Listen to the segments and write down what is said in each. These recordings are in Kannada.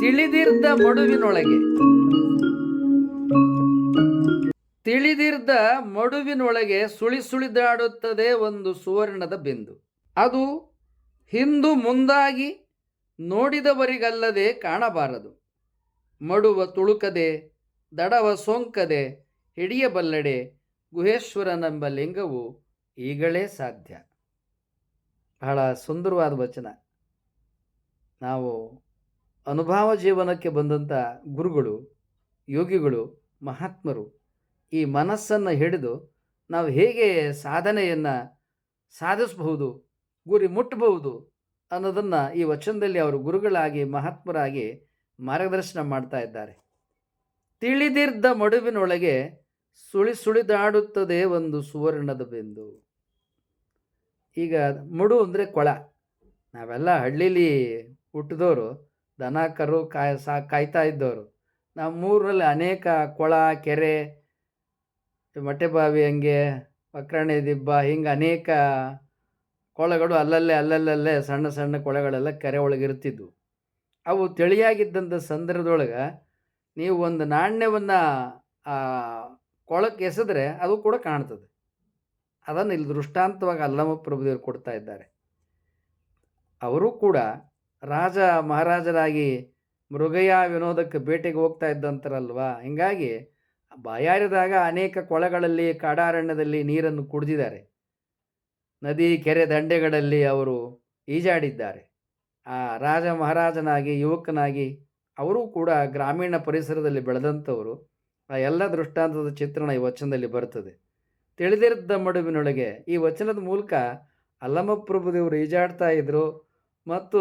ತಿಳಿದಿರ್ದ ಮಡುವಿನೊಳಗೆ. ತಿಳಿದಿರ್ದ ಮಡುವಿನೊಳಗೆ ಸುಳಿ ಸುಳಿದಾಡುತ್ತದೆ ಒಂದು ಸುವರ್ಣದ ಬಿಂದು. ಅದು ಹಿಂದು ಮುಂದಾಗಿ ನೋಡಿದವರಿಗಲ್ಲದೆ ಕಾಣಬಾರದು. ಮಡುವ ತುಳುಕದೆ, ದಡವ ಸೋಂಕದೆ, ಹಿಡಿಯಬಲ್ಲಡೆ, ಗುಹೇಶ್ವರನೆಂಬ ಲಿಂಗವು ಈಗಲೇ ಸಾಧ್ಯ. ಬಹಳ ಸುಂದರವಾದ ವಚನ. ನಾವು ಅನುಭವ ಜೀವನಕ್ಕೆ ಬಂದಂಥ ಗುರುಗಳು, ಯೋಗಿಗಳು, ಮಹಾತ್ಮರು ಈ ಮನಸ್ಸನ್ನು ಹಿಡಿದು ನಾವು ಹೇಗೆ ಸಾಧನೆಯನ್ನು ಸಾಧಿಸಬಹುದು, ಗುರಿ ಮುಟ್ಟಬಹುದು ಅನ್ನೋದನ್ನು ಈ ವಚನದಲ್ಲಿ ಅವರು ಗುರುಗಳಾಗಿ, ಮಹಾತ್ಮರಾಗಿ ಮಾರ್ಗದರ್ಶನ ಮಾಡ್ತಾ ಇದ್ದಾರೆ. ತಿಳಿದಿರ್ದ ಮಡುವಿನೊಳಗೆ ಸುಳಿ ಸುಳಿದಾಡುತ್ತದೆ ಒಂದು ಸುವರ್ಣದ ಬಿಂದು. ಈಗ ಮುಡು ಅಂದರೆ ಕೊಳ. ನಾವೆಲ್ಲ ಹಳ್ಳೀಲಿ ಹುಟ್ಟಿದವರು ದನ, ಕರು ಕಾಯ ಸಾ, ಕಾಯ್ತಾ ಇದ್ದವರು ನಮ್ಮೂರಲ್ಲಿ ಅನೇಕ ಕೊಳ, ಕೆರೆ ಮೊಟ್ಟೆಬಾವಿ ಹಂಗೆ, ಒಕ್ಕರಣೆ ದಿಬ್ಬ, ಹಿಂಗೆ ಅನೇಕ ಕೊಳಗಳು ಅಲ್ಲಲ್ಲೇ, ಅಲ್ಲಲ್ಲಲ್ಲೇ ಸಣ್ಣ ಸಣ್ಣ ಕೊಳಗಳೆಲ್ಲ ಕೆರೆ ಒಳಗಿರ್ತಿದ್ವು ಅವು ತಿಳಿಯಾಗಿದ್ದಂಥ ಸಂದರ್ಭದೊಳಗೆ ನೀವು ಒಂದು ನಾಣ್ಯವನ್ನು ಕೊಳಕ್ಕೆ ಎಸೆದ್ರೆ ಅದು ಕೂಡ ಕಾಣ್ತದೆ. ಅದನ್ನು ಇಲ್ಲಿ ದೃಷ್ಟಾಂತವಾಗಿ ಅಲ್ಲಮ ಪ್ರಭುದೇವರು ಕೊಡ್ತಾ ಇದ್ದಾರೆ. ಅವರು ಕೂಡ ರಾಜ ಮಹಾರಾಜರಾಗಿ ಮೃಗಯ ವಿನೋದಕ್ಕೆ ಬೇಟೆಗೆ ಹೋಗ್ತಾ ಇದ್ದಂತಾರಲ್ವಾ? ಹಿಂಗಾಗಿ ಬಾಯಾರಿದಾಗ ಅನೇಕ ಕೊಳಗಳಲ್ಲಿ, ಕಾಡಾರಣ್ಯದಲ್ಲಿ ನೀರನ್ನು ಕುಡಿದಿದ್ದಾರೆ. ನದಿ, ಕೆರೆ ದಂಡೆಗಳಲ್ಲಿ ಅವರು ಈಜಾಡಿದ್ದಾರೆ. ಆ ರಾಜ ಮಹಾರಾಜನಾಗಿ, ಯುವಕನಾಗಿ ಅವರು ಕೂಡ ಗ್ರಾಮೀಣ ಪರಿಸರದಲ್ಲಿ ಬೆಳೆದಂಥವರು. ಆ ಎಲ್ಲ ದೃಷ್ಟಾಂತದ ಚಿತ್ರಣ ಈ ವಚನದಲ್ಲಿ ಬರ್ತದೆ. ತಿಳಿದಿದ್ದ ಮಡುವಿನೊಳಗೆ ಈ ವಚನದ ಮೂಲಕ ಅಲ್ಲಮಪ್ರಭುದೇವರು ಈಜಾಡ್ತಾ ಇದ್ದರು ಮತ್ತು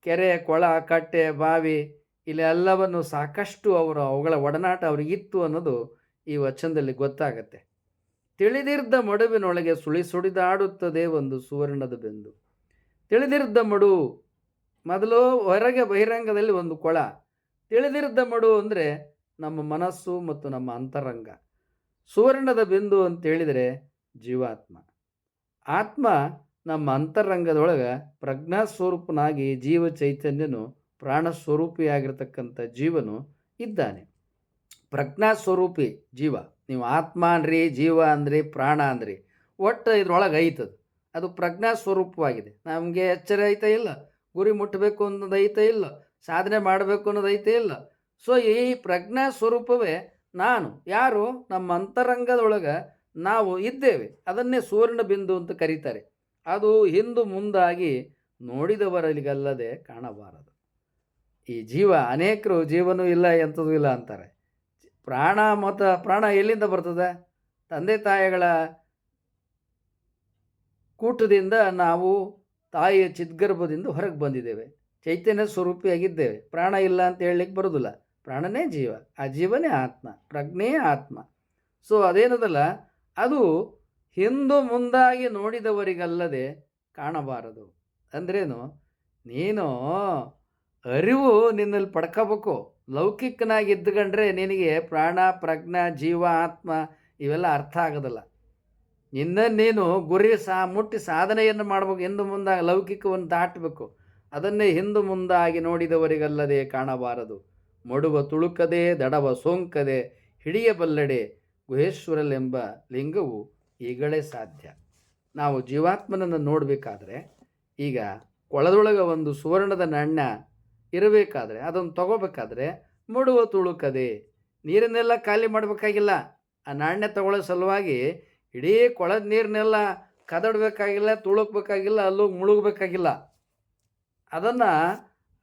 ಕೆರೆ ಕೊಳ, ಕಟ್ಟೆ, ಬಾವಿ ಇಲ್ಲೆಲ್ಲವನ್ನು ಸಾಕಷ್ಟು ಅವರು ಅವುಗಳ ಒಡನಾಟ ಅವರಿಗಿತ್ತು ಅನ್ನೋದು ಈ ವಚನದಲ್ಲಿ ಗೊತ್ತಾಗತ್ತೆ. ತಿಳಿದಿರ್ದ ಮಡುವಿನೊಳಗೆ ಸುಳಿ ಸುಡಿದಾಡುತ್ತದೆ ಒಂದು ಸುವರ್ಣದ ಬೆಂದು. ತಿಳಿದಿರ್ದ ಮಡು ಮೊದಲು ಹೊರಗೆ ಬಹಿರಂಗದಲ್ಲಿ ಒಂದು ಕೊಳ. ತಿಳಿದಿರ್ದ ಮಡು ಅಂದರೆ ನಮ್ಮ ಮನಸ್ಸು ಮತ್ತು ನಮ್ಮ ಅಂತರಂಗ. ಸುವರ್ಣದ ಬಿಂದು ಅಂತ ಹೇಳಿದರೆ ಜೀವಾತ್ಮ. ಆತ್ಮ ನಮ್ಮ ಅಂತರಂಗದೊಳಗೆ ಪ್ರಜ್ಞಾ ಸ್ವರೂಪನಾಗಿ ಜೀವ ಚೈತನ್ಯನು ಪ್ರಾಣ ಸ್ವರೂಪಿಯಾಗಿರ್ತಕ್ಕಂಥ ಜೀವನು ಇದ್ದಾನೆ. ಪ್ರಜ್ಞಾ ಸ್ವರೂಪಿ ಜೀವ. ನೀವು ಆತ್ಮ ಅನ್ರಿ ಜೀವ ಅಂದ್ರಿ, ಪ್ರಾಣ ಅಂದ್ರಿ, ಒಟ್ಟು ಇದ್ರೊಳಗೆ ಐತದು. ಅದು ಪ್ರಜ್ಞಾ ಸ್ವರೂಪವಾಗಿದೆ. ನಮಗೆ ಎಚ್ಚರ ಐತ ಇಲ್ಲ, ಗುರಿ ಮುಟ್ಟಬೇಕು ಅನ್ನೋದು ಐತೆ ಇಲ್ಲ, ಸಾಧನೆ ಮಾಡಬೇಕು ಅನ್ನೋದು ಐತೆ ಇಲ್ಲ. ಸೊ ಈ ಪ್ರಜ್ಞಾ ಸ್ವರೂಪವೇ ನಾನು, ಯಾರು ನಮ್ಮ ಅಂತರಂಗದೊಳಗೆ ನಾವು ಇದ್ದೇವೆ. ಅದನ್ನೇ ಸುವರ್ಣ ಬಿಂದು ಅಂತ ಕರೀತಾರೆ. ಅದು ಹಿಂದು ಮುಂದಾಗಿ ನೋಡಿದವರಲ್ಲಿಗಲ್ಲದೆ ಕಾಣಬಾರದು. ಈ ಜೀವ ಅನೇಕರು ಜೀವನೂ ಇಲ್ಲ, ಎಂಥದೂ ಇಲ್ಲ ಅಂತಾರೆ. ಪ್ರಾಣ ಮತ್ತು ಪ್ರಾಣ ಎಲ್ಲಿಂದ ಬರ್ತದೆ? ತಂದೆ ತಾಯಿಗಳ ಕೂಟದಿಂದ ನಾವು ತಾಯಿಯ ಚಿದ್ಗರ್ಭದಿಂದ ಹೊರಗೆ ಬಂದಿದ್ದೇವೆ. ಚೈತನ್ಯ ಸ್ವರೂಪಿಯಾಗಿದ್ದೇವೆ. ಪ್ರಾಣ ಇಲ್ಲ ಅಂತ ಹೇಳಲಿಕ್ಕೆ ಬರೋದಿಲ್ಲ ಪ್ರಾಣನೇ ಜೀವ, ಆ ಜೀವನೇ ಆತ್ಮ ಪ್ರಜ್ಞೆಯೇ ಆತ್ಮ. ಸೊ ಅದೇನದಲ್ಲ, ಅದು ಹಿಂದು ಮುಂದಾಗಿ ನೋಡಿದವರಿಗಲ್ಲದೆ ಕಾಣಬಾರದು. ಅಂದ್ರೇನು, ನೀನು ಅರಿವು ನಿನ್ನಲ್ಲಿ ಪಡ್ಕೋಬೇಕು. ಲೌಕಿಕನಾಗಿ ಇದ್ದುಕೊಂಡ್ರೆ ನಿನಗೆ ಪ್ರಾಣ, ಪ್ರಜ್ಞಾ, ಜೀವ, ಆತ್ಮ ಇವೆಲ್ಲ ಅರ್ಥ ಆಗೋದಲ್ಲ. ನಿನ್ನ ನೀನು ಗುರಿ ಸಾ, ಮುಟ್ಟಿ ಸಾಧನೆಯನ್ನು ಮಾಡಬೇಕು, ಹಿಂದು ಮುಂದಾಗಿ ಲೌಕಿಕವನ್ನು ದಾಟಬೇಕು. ಅದನ್ನೇ ಹಿಂದು ಮುಂದಾಗಿ ನೋಡಿದವರಿಗಲ್ಲದೆ ಕಾಣಬಾರದು. ಮಡುವ ತುಳುಕದೆ ದಡವ ಸೋಂಕದೆ ಹಿಡಿಯಬಲ್ಲಡೆ ಗುಹೇಶ್ವರಲೆಂಬ ಲಿಂಗವು ಈಗಲೇ ಸಾಧ್ಯ. ನಾವು ಜೀವಾತ್ಮನನ್ನು ನೋಡಬೇಕಾದ್ರೆ ಈಗ ಕೊಳದೊಳಗೆ ಒಂದು ಸುವರ್ಣದ ನಾಣ್ಯ ಇರಬೇಕಾದ್ರೆ ಅದನ್ನು ತಗೋಬೇಕಾದ್ರೆ ಮಡುವ ತುಳುಕದೆ ನೀರನ್ನೆಲ್ಲ ಖಾಲಿ ಮಾಡಬೇಕಾಗಿಲ್ಲ. ಆ ನಾಣ್ಯ ತಗೊಳ್ಳೋ ಸಲುವಾಗಿ ಇಡೀ ಕೊಳದ ನೀರನ್ನೆಲ್ಲ ಕದಡಬೇಕಾಗಿಲ್ಲ, ತುಳುಕ್ಬೇಕಾಗಿಲ್ಲ, ಅಲ್ಲೋಗಿ ಮುಳುಗಬೇಕಾಗಿಲ್ಲ. ಅದನ್ನು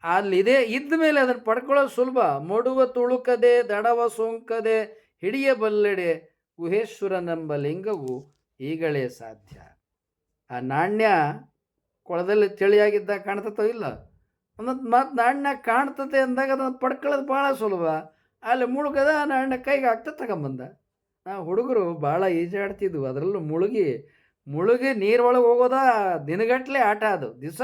ಅಲ್ಲಿದೆ. ಇದ್ದ ಮೇಲೆ ಅದನ್ನು ಪಡ್ಕೊಳ್ಳೋದು ಸುಲಭ. ಮೊಡುವ ತುಳುಕದೆ, ದಡವ ಸೋಂಕದೆ ಹಿಡಿಯಬಲ್ಲೆಡೆ ಗುಹೇಶ್ವರನೆಂಬ ಲಿಂಗವು ಈಗಲೇ ಸಾಧ್ಯ. ಆ ನಾಣ್ಯ ಕೊಳದಲ್ಲಿ ತಿಳಿಯಾಗಿದ್ದ ಕಾಣ್ತತೋ ಇಲ್ಲ? ಒಂದೊಂದು ಮತ್ತು ನಾಣ್ಯ ಕಾಣ್ತತೆ ಅಂದಾಗ ಅದನ್ನು ಪಡ್ಕೊಳ್ಳೋದು ಭಾಳ ಸುಲಭ. ಅಲ್ಲಿ ಮುಳುಗದ ಆ ನಾಣ್ಯ ಕೈಗೆ ಆಗ್ತಾ ತಗೊಂಬಂದ. ಆ ಹುಡುಗರು ಭಾಳ ಈಜಾಡ್ತಿದ್ವು. ಅದರಲ್ಲೂ ಮುಳುಗಿ ಮುಳುಗಿ ನೀರೊಳಗೆ ಹೋಗೋದ ದಿನಗಟ್ಟಲೆ ಆಟ ಅದು, ದಿವಸ.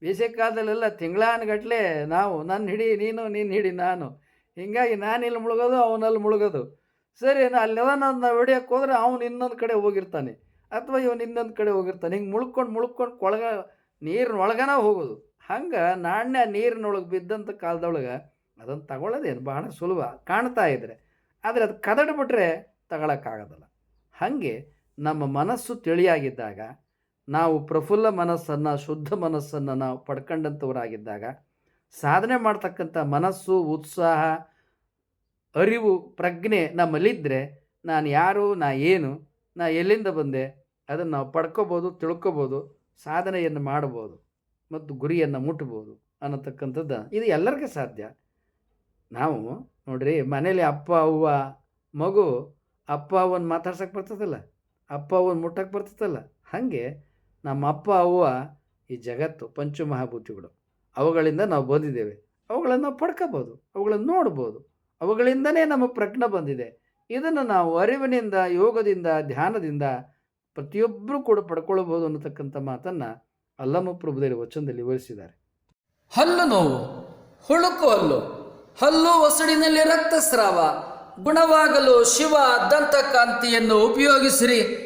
ಬೇಸಿಗೆ ಕಾಲದಲ್ಲೆಲ್ಲ ತಿಂಗಳಾನುಗಟ್ಲೆ ನಾವು ನನ್ನ ಹಿಡಿ, ನೀನು ನೀನು ಹಿಡಿ, ನಾನು. ಹೀಗಾಗಿ ನಾನು ಇಲ್ಲಿ ಮುಳುಗೋದು, ಅವನಲ್ಲಿ ಮುಳುಗೋದು. ಸರಿ, ನಾ ಅಲ್ಲೆಲ್ಲ ನನ್ನ ಹೊಡಿಯೋಕ್ಕೆ ಹೋದ್ರೆ ಅವನು ಇನ್ನೊಂದು ಕಡೆ ಹೋಗಿರ್ತಾನೆ. ಅಥವಾ ಇವನು ಇನ್ನೊಂದು ಕಡೆ ಹೋಗಿರ್ತಾನೆ. ಹಿಂಗೆ ಮುಳ್ಕೊಂಡು ಮುಳ್ಕೊಂಡು ಕೊಳಗ, ನೀರಿನ ಒಳಗನ ಹೋಗೋದು. ಹಂಗೆ ನಾಣ್ಯ ನೀರಿನೊಳಗೆ ಬಿದ್ದಂಥ ಕಾಲದೊಳಗೆ ಅದನ್ನು ತಗೊಳ್ಳೋದೇನು? ಬಹಳ ಸುಲಭ ಕಾಣ್ತಾ ಇದ್ರೆ. ಆದರೆ ಅದು ಕದಡ್ಬಿಟ್ರೆ ತಗೊಳಕ್ಕಾಗೋದಲ್ಲ. ಹಾಗೆ ನಮ್ಮ ಮನಸ್ಸು ತಿಳಿಯಾಗಿದ್ದಾಗ ನಾವು ಪ್ರಫುಲ್ಲ ಮನಸ್ಸನ್ನು, ಶುದ್ಧ ಮನಸ್ಸನ್ನು ನಾವು ಪಡ್ಕೊಂಡಂಥವರಾಗಿದ್ದಾಗ ಸಾಧನೆ ಮಾಡ್ತಕ್ಕಂಥ ಮನಸ್ಸು, ಉತ್ಸಾಹ, ಅರಿವು, ಪ್ರಜ್ಞೆ ನಮ್ಮಲ್ಲಿದ್ದರೆ ನಾನು ಯಾರು, ನಾ ಏನು, ನಾ ಎಲ್ಲಿಂದ ಬಂದೆ ಅದನ್ನು ನಾವು ಪಡ್ಕೋಬೋದು, ತಿಳ್ಕೊಬೋದು, ಸಾಧನೆಯನ್ನು ಮಾಡ್ಬೋದು ಮತ್ತು ಗುರಿಯನ್ನು ಮುಟ್ಬೋದು ಅನ್ನತಕ್ಕಂಥದ್ದು ಇದು ಎಲ್ಲರಿಗೂ ಸಾಧ್ಯ. ನಾವು ನೋಡ್ರಿ ಮನೇಲಿ ಅಪ್ಪ, ಅವ್ವ, ಮಗು ಅಪ್ಪ ಅವನ್ನ ಮಾತಾಡ್ಸಕ್ಕೆ ಬರ್ತದಲ್ಲ, ಅಪ್ಪ ಅವನ್ನ ಮುಟ್ಟಕ್ಕೆ ಬರ್ತದಲ್ಲ, ಹಾಗೆ ನಮ್ಮ ಅಪ್ಪ ಅವ್ವ ಈ ಜಗತ್ತು ಪಂಚಮಹಾಭೂತಿಗಳು ಅವುಗಳಿಂದ ನಾವು ಬಂದಿದ್ದೇವೆ. ಅವುಗಳನ್ನು ನಾವು ಪಡ್ಕೋಬೋದು. ಅವುಗಳನ್ನು ನೋಡ್ಬೋದು. ಅವುಗಳಿಂದನೇ ನಮ್ಮ ಪ್ರಜ್ಞೆ ಬಂದಿದೆ. ಇದನ್ನು ನಾವು ಅರಿವಿನಿಂದ, ಯೋಗದಿಂದ, ಧ್ಯಾನದಿಂದ ಪ್ರತಿಯೊಬ್ಬರೂ ಕೂಡ ಪಡ್ಕೊಳ್ಬೋದು ಅನ್ನತಕ್ಕಂಥ ಮಾತನ್ನು ಅಲ್ಲಮ್ಮ ಪ್ರಭುದೇವರು ವಚನದಲ್ಲಿ ವಿವರಿಸಿದ್ದಾರೆ. ಹಲ್ಲು ನೋವು, ಹುಳುಕು ಹಲ್ಲು ಹಲ್ಲು ಒಸಡಿನಲ್ಲಿ ರಕ್ತಸ್ರಾವ, ಗುಣವಾಗಲು ಶಿವ ದಂತಕಾಂತಿಯನ್ನು ಉಪಯೋಗಿಸಿರಿ.